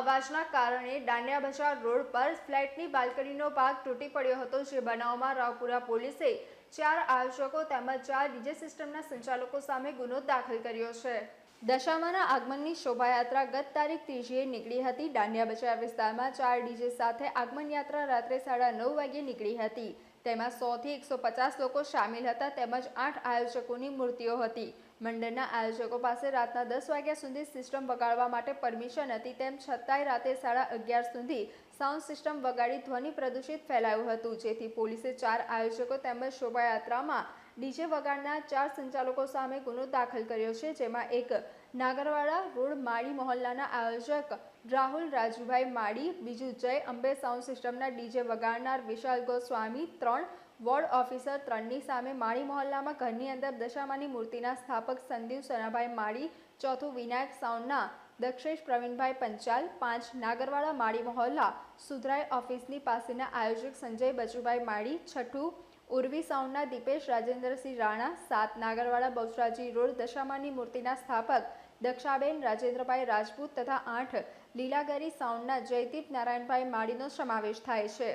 અવાજના કારણે દાંડિયા બજાર રોડ પર ફ્લેટની બાલ્કનીનો ભાગ તૂટી પડ્યો હતો. જે બનાવમાં રાવપુરા પોલીસે ચાર આયોજકો તેમજ ચાર ડીજે સિસ્ટમના સંચાલકો સામે ગુનો દાખલ કર્યો છે. દશામાના આગમનની શોભાયાત્રા ગત તારીખ ત્રીજીએ નીકળી હતી. દાંડિયા બજાર વિસ્તારમાં ચાર ડીજે સાથે આગમન યાત્રા રાત્રે સાડા નવ વાગ્યે નીકળી હતી. તેમાં સોથી એકસો પચાસ લોકો સામેલ હતા તેમજ આઠ આયોજકોની મૂર્તિઓ હતી. મંડળના આયોજકો પાસે રાતના દસ વાગ્યા સુધી સિસ્ટમ વગાડવા માટે પરમિશન હતી તેમ છતાંય રાતે સાડા અગિયાર સુધી સાઉન્ડ સિસ્ટમ વગાડી ધ્વનિ પ્રદૂષિત ફેલાયું હતું. જેથી પોલીસે ચાર આયોજકો તેમજ શોભાયાત્રામાં ડીજે વગાડના ચાર સંચાલકો સામે ગુનો દાખલ કર્યો છે, જેમાં એક નાગરવાડા રોડ માળી મહોલ્લાના આયોજક રાહુલ રાજુભાઈ માળી, બીજું જય અંબે સાઉન્ડ સિસ્ટમના ડીજે વગાડનાર વિશાલ ગોસ્વામી, ત્રણ વોર્ડ ઓફિસર ત્રણની સામે માળી મહોલ્લામાં ઘરની અંદર દશામાની મૂર્તિના સ્થાપક સંદીપ સનાભાઈ માળી, ચોથું વિનાયક સાઉન્ડના દક્ષેશ પ્રવીણભાઈ પંચાલ, પાંચ નાગરવાડા માળી મહોલ્લા સુધરાઈ ઓફિસની પાસેના આયોજક સંજય બચુભાઈ માળી, છઠ્ઠું ઉર્વી સાઉન્ડના દીપેશ રાજેન્દ્રસિંહ રાણા સાત નાગરવાડા બહુચરાજી રોડ દશામાની મૂર્તિના સ્થાપક દક્ષાબેન રાજેન્દ્રભાઈ રાજપૂત તથા આઠ લીલાગરી સાઉન્ડના જયદીપ નારાયણભાઈ માળીનો સમાવેશ થાય છે.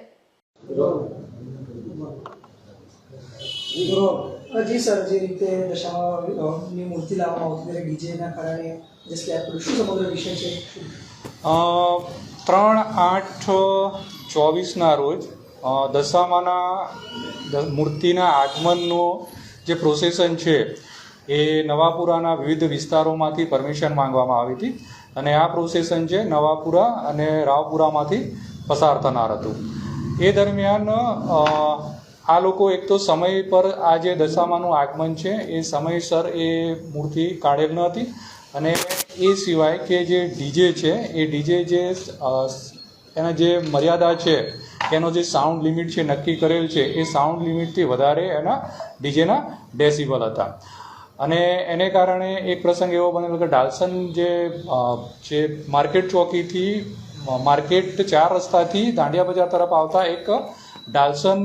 જી સર જે રીતે દશામાની મૂર્તિ લાવવામાં આવતી ત્યારે ડીજેના કારણે જે સ્લેબ શું સમગ્ર વિષય છે. ત્રણ આઠ ચોવીસના રોજ દશામાના મૂર્તિના આગમનનો જે પ્રોસેસન છે, એ નવાપુરાના વિવિધ વિસ્તારોમાંથી પરમિશન માંગવામાં આવી હતી. અને આ પ્રોસેસન છે, નવાપુરા અને રાવપુરામાંથી પસાર થનાર હતું. એ દરમિયાન આ લોકો એક તો સમય પર આ જે દશામાનું આગમન છે, એ સમયસર એ મૂર્તિ કાઢેલ ન હતી. અને એ સિવાય કે જે ડીજે છે, એ ડીજે જે એના જે મર્યાદા છે એનો જે સાઉન્ડ લિમિટ છે, નક્કી કરેલ છે, એ સાઉન્ડ લિમિટથી વધારે એના ડીજેના ડેસિબલ હતા. અને એને કારણે એક પ્રસંગ એવો બનેલો કે ડાલ્સન જે જે માર્કેટ ચોકીથી માર્કેટ ચાર રસ્તાથી દાંડિયા બજાર તરફ આવતા એક ડાલ્સન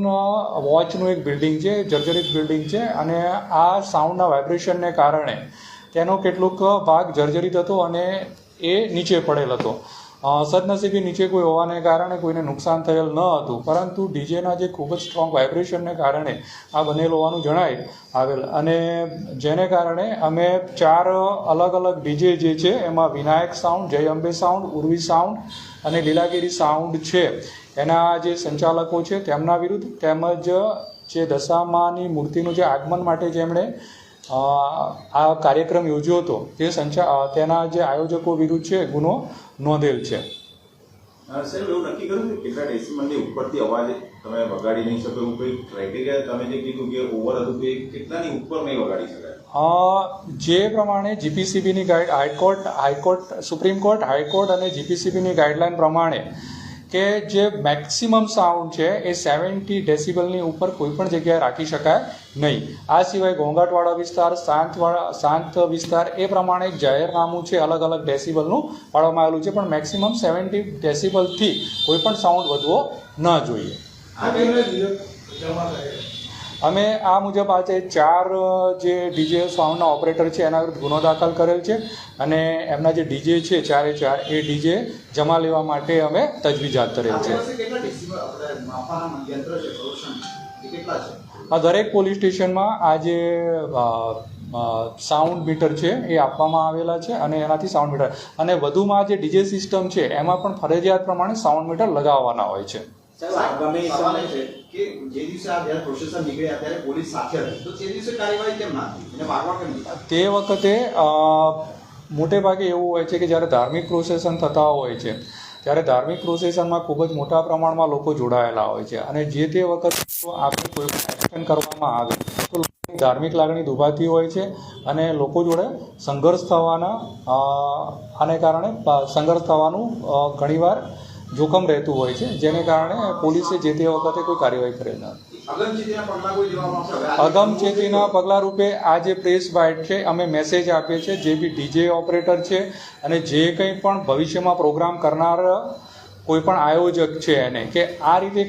વોચનું એક બિલ્ડિંગ છે, જર્જરિત બિલ્ડિંગ છે અને આ સાઉન્ડના વાઇબ્રેશનને કારણે તેનો કેટલોક ભાગ જર્જરિત હતો અને એ નીચે પડેલ હતો. સદનસીબે નીચે કોઈ હોવાને કારણે કોઈને નુકસાન થયેલ ન હતું. પરંતુ ડીજેના જે ખૂબ જ સ્ટ્રોંગ વાઇબ્રેશનને કારણે આ બનેલ હોવાનું જણાય આવેલ. અને જેને કારણે અમે ચાર અલગ અલગ ડીજે જે છે, એમાં વિનાયક સાઉન્ડ જય અંબે સાઉન્ડ ઉર્વી સાઉન્ડ અને લીલાગીરી સાઉન્ડ છે. એના જે સંચાલકો છે, તેમના વિરુદ્ધ તેમજ જે દશામાની મૂર્તિનું જે આગમન માટે જેમણે આ કાર્યક્રમ યોજ્યો હતો. તે સંચા તેના જે આયોજકો વિરુદ્ધ છે ગુનો નોંધેલ છે. સાહેબ એવું નક્કી કર્યું છે કેટલા ડેસિમલની ઉપરથી અવાજ તમે વગાડી નહીં શકો એવું કોઈ ક્રાઇટેરિયા તમે જે કીધું કે ઓવર હતું તો કેટલાની ઉપર નહીં વગાડી શકાય? જે પ્રમાણે જીપીસીબીની guide high court high court supreme court high court અને જીપીસીબીની ગાઈડલાઈન પ્રમાણે કે જે મેક્સિમમ સાઉન્ડ છે એ સેવન્ટી ડેસિબલની ઉપર કોઈ પણ જગ્યાએ રાખી શકાય નહીં. આ સિવાય ઘોંઘાટવાળા વિસ્તાર, શાંતવાળા, શાંત વિસ્તાર એ પ્રમાણે એક જાહેરનામું છે, અલગ અલગ ડેસિબલનું પાડવામાં આવેલું છે, પણ મેક્સિમમ સેવન્ટી ડેસિબલથી કોઈ પણ સાઉન્ડ વધવો ન જોઈએ. અમે આ મુજબ આજે ચાર જે ડીજે સાઉન્ડના ઓપરેટર છે એના વિરુદ્ધ ગુનો દાખલ કરેલ છે અને એમના જે ડીજે છે ચારે ચાર એ ડીજે જમા લેવા માટે અમે તજવીજ હાથ ધરેલ છે દરેક પોલીસ સ્ટેશનમાં આ જે સાઉન્ડ મીટર છે એ આપવામાં આવેલા છે અને એનાથી સાઉન્ડ મીટર. અને વધુમાં જે ડીજે સિસ્ટમ છે એમાં પણ ફરજિયાત પ્રમાણે સાઉન્ડ મીટર લગાવવાના હોય છે. સાહેબ સવાલ એ છે કે જે દિવસે આ જ્યારે પ્રોસેસર નીકળ્યા ત્યારે પોલીસ સાથે હતી તો તે દિવસે કાર્યવાહી કેમ ના એને ભાગવા કેમ તે વખતે મોટે ભાગે એવું હોય છે કે જ્યારે ધાર્મિક પ્રોસેસન થતા હોય છે ત્યારે ધાર્મિક પ્રોસેસનમાં ખૂબ જ મોટા પ્રમાણમાં લોકો જોડાયેલા હોય છે. અને જે તે વખતે આપણે કોઈ પણ એક્શન કરવામાં આવે તો લોકોની ધાર્મિક લાગણી દુભાતી હોય છે અને લોકો જોડે સંઘર્ષ થવાના આને કારણે સંઘર્ષ થવાનું અ, ઘણીવાર જોખમ રહેતું હોય છે, જેને કારણે પોલીસે જે તે વખતે કોઈ કાર્યવાહી કરેલ નથી અગમચેતીના પગલાં રૂપે આ જે પ્રેસ બાઇટ છે, અમે મેસેજ આપીએ છીએ, જે બી ડીજે ઓપરેટર છે, અને જે કંઈ પણ ભવિષ્યમાં પ્રોગ્રામ કરનાર કોઈ પણ આયોજક છે એને, કે આ રીતે